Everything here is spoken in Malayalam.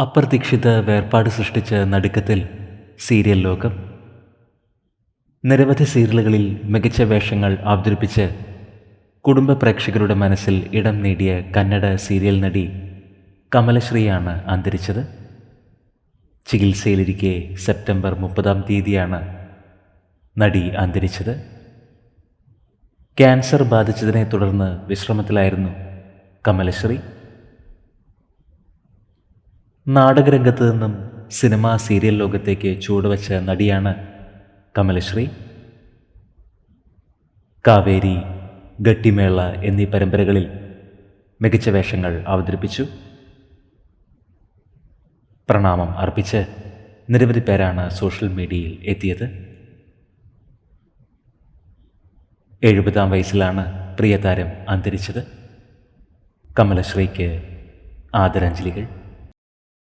അപ്രതീക്ഷിത വേർപാട് സൃഷ്ടിച്ച നടുക്കത്തിൽ സീരിയൽ ലോകം. നിരവധി സീരിയലുകളിൽ മികച്ച വേഷങ്ങൾ അവതരിപ്പിച്ച് കുടുംബ പ്രേക്ഷകരുടെ മനസ്സിൽ ഇടം നേടിയ കന്നഡ സീരിയൽ നടി കമലശ്രീയാണ് അന്തരിച്ചത്. ചികിത്സയിലിരിക്കെ സെപ്റ്റംബർ മുപ്പതാം തീയതിയാണ് നടി അന്തരിച്ചത്. ക്യാൻസർ ബാധിച്ചതിനെ തുടർന്ന് വിശ്രമത്തിലായിരുന്നു കമലശ്രീ. നാടകരംഗത്ത് നിന്നും സിനിമാ സീരിയൽ ലോകത്തേക്ക് ചുവടുവെച്ച നടിയാണ് കമലശ്രീ. കാവേരി ഗട്ടിമേള എന്നീ പരമ്പരകളിൽ മികച്ച വേഷങ്ങൾ അവതരിപ്പിച്ചു. പ്രണാമം അർപ്പിച്ച് നിരവധി പേരാണ് സോഷ്യൽ മീഡിയയിൽ എത്തിയത്. എഴുപതാം വയസ്സിലാണ് പ്രിയതാരം അന്തരിച്ചത്. കമലശ്രീക്ക് ആദരാഞ്ജലികൾ.